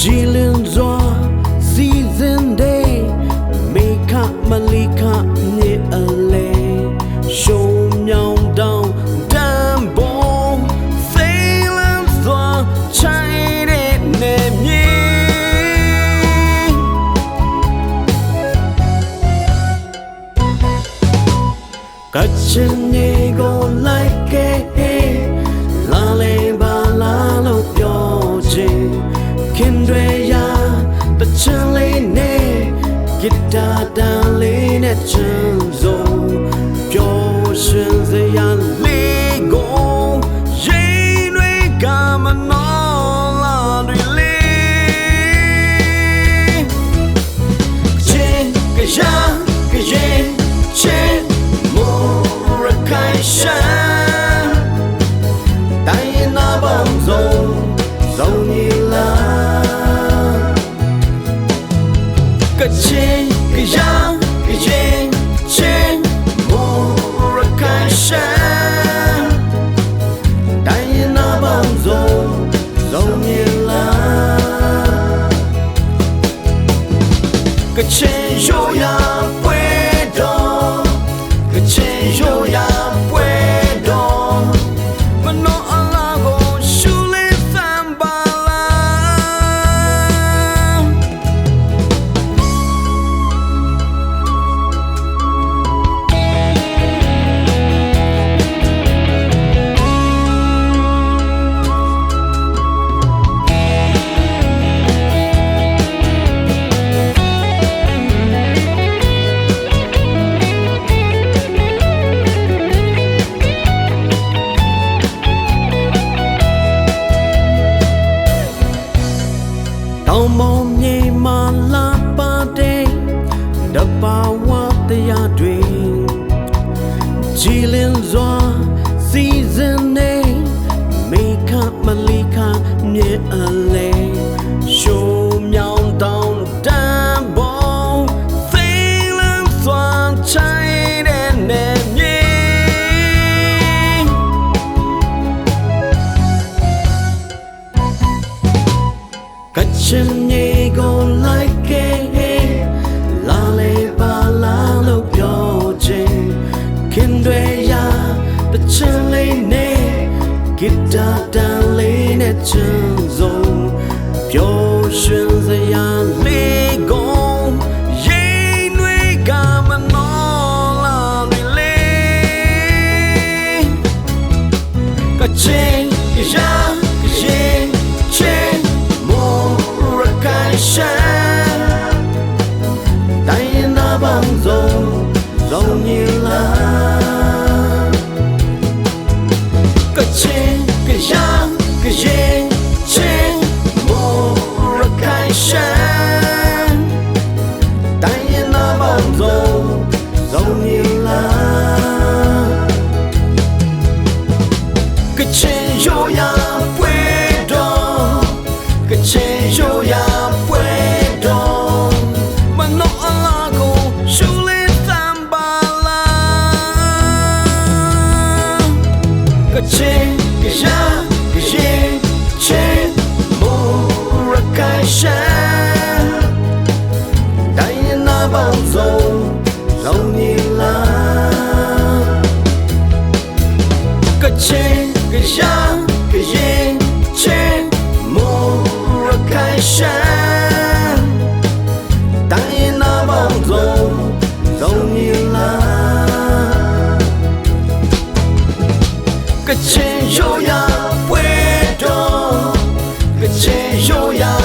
ကြည်လင်စွာစီစဉ်တဲ့မေခမလီခနေအလဲရှုံမြောင်တောင်းတန်ဘုံဖေးလန်းစွာချိုင်တဲ့နေမြေကချင်နေကိုလိုက် ဂီတာတန်လေးနဲ့ချင် တောင်မောင်မြေမာလာပါတဲ့တဘာဝတရားတွေကြည်လင်စွာစီစဉ်နေမိခမလီခမြေအလဲရှိုးမြောင်တောင်တန်ဘောသိလန်းစွာချိုင် ကချင်မြေကိုလိုက်ခဲ့လာလေပါလာလို့ပြောခြင်းခင်တွေရာပချင်လေးနဲ့ဂီတာတန်လေးနဲ့ချင်စုံပျော်ရွှင်စရာလေးကို Кожа, кожи, чи мура кайши, Таньи на бомзу. ရိုးရာပွဲတော်ကချင်ရိုးရာ